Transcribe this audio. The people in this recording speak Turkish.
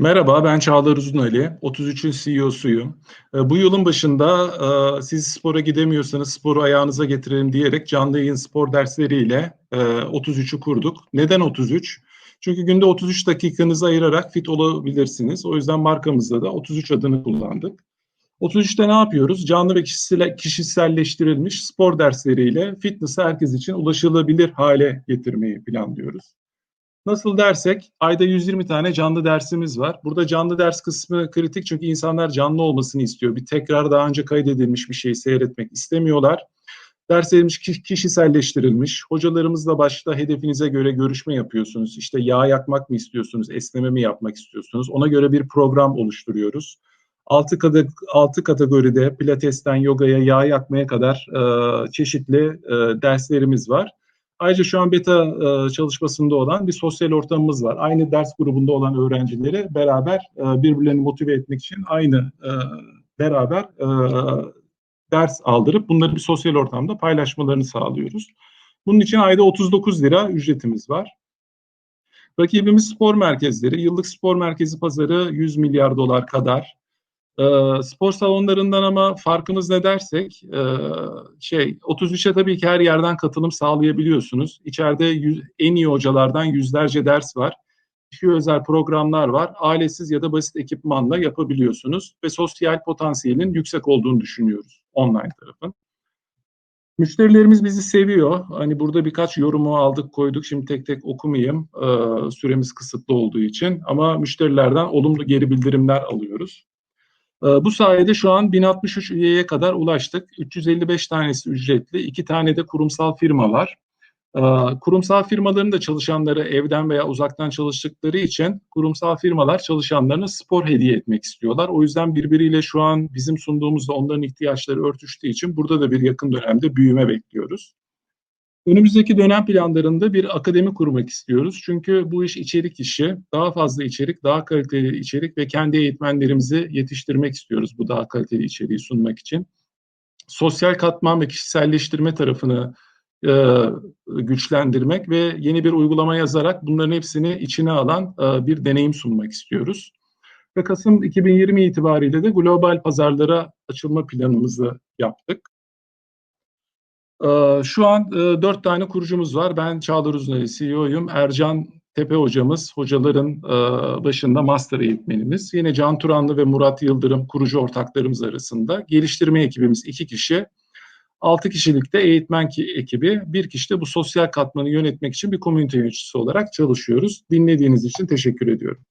Merhaba, ben Çağlar Uzunali. 33'ün CEO'suyum. E, bu yılın başında e, siz spora gidemiyorsanız sporu ayağınıza getirelim diyerek canlı yayın spor dersleriyle e, 33'ü kurduk. Neden 33? Çünkü günde 33 dakikanızı ayırarak fit olabilirsiniz. O yüzden markamızda da 33 adını kullandık. 33'te ne yapıyoruz? Canlı ve kişiselleştirilmiş spor dersleriyle fitness'ı herkes için ulaşılabilir hale getirmeyi planlıyoruz. Nasıl dersek ayda 120 tane canlı dersimiz var. Burada canlı ders kısmı kritik çünkü insanlar canlı olmasını istiyor. Bir tekrar daha önce kaydedilmiş bir şeyi seyretmek istemiyorlar. Derslerimiz kişiselleştirilmiş. Hocalarımızla başta hedefinize göre görüşme yapıyorsunuz. İşte yağ yakmak mı istiyorsunuz, esneme mi yapmak istiyorsunuz? Ona göre bir program oluşturuyoruz. 6, kat 6 kategoride pilatesten yogaya, yağ yakmaya kadar e, çeşitli e, derslerimiz var. Ayrıca şu an beta e, çalışmasında olan bir sosyal ortamımız var. Aynı ders grubunda olan öğrencileri beraber e, birbirlerini motive etmek için aynı e, beraber ders aldırıp bunları bir sosyal ortamda paylaşmalarını sağlıyoruz. Bunun için ayda 39 lira ücretimiz var. Rakibimiz spor merkezleri. Yıllık spor merkezi pazarı 100 milyar dolar kadar. E, spor salonlarından ama farkımız ne dersek e, şey 33'e tabii ki her yerden katılım sağlayabiliyorsunuz. İçeride yüz, en iyi hocalardan yüzlerce ders var. Kişi özel programlar var. Ailesiz ya da basit ekipmanla yapabiliyorsunuz ve sosyal potansiyelin yüksek olduğunu düşünüyoruz online tarafın. Müşterilerimiz bizi seviyor. Hani burada birkaç yorumu aldık koyduk. Şimdi tek tek okumayayım. Ee, süremiz kısıtlı olduğu için. Ama müşterilerden olumlu geri bildirimler alıyoruz. Ee, bu sayede şu an 1063 üyeye kadar ulaştık. 355 tanesi ücretli, iki tane de kurumsal firma var. Ee, kurumsal firmaların da çalışanları evden veya uzaktan çalıştıkları için kurumsal firmalar çalışanlarına spor hediye etmek istiyorlar. O yüzden birbiriyle şu an bizim sunduğumuzda onların ihtiyaçları örtüştüğü için burada da bir yakın dönemde büyüme bekliyoruz. Önümüzdeki dönem planlarında bir akademi kurmak istiyoruz. Çünkü bu iş içerik işi. Daha fazla içerik, daha kaliteli içerik ve kendi eğitmenlerimizi yetiştirmek istiyoruz bu daha kaliteli içeriği sunmak için. Sosyal katman ve kişiselleştirme tarafını e, güçlendirmek ve yeni bir uygulama yazarak bunların hepsini içine alan e, bir deneyim sunmak istiyoruz. Ve Kasım 2020 itibariyle de global pazarlara açılma planımızı yaptık. Ee, şu an e, dört tane kurucumuz var. Ben Çağlar Uzunali CEO'yum. Ercan Tepe hocamız, hocaların e, başında master eğitmenimiz. Yine Can Turanlı ve Murat Yıldırım kurucu ortaklarımız arasında. Geliştirme ekibimiz iki kişi. Altı kişilik de eğitmen ekibi. Bir kişi de bu sosyal katmanı yönetmek için bir komünite yöneticisi olarak çalışıyoruz. Dinlediğiniz için teşekkür ediyorum.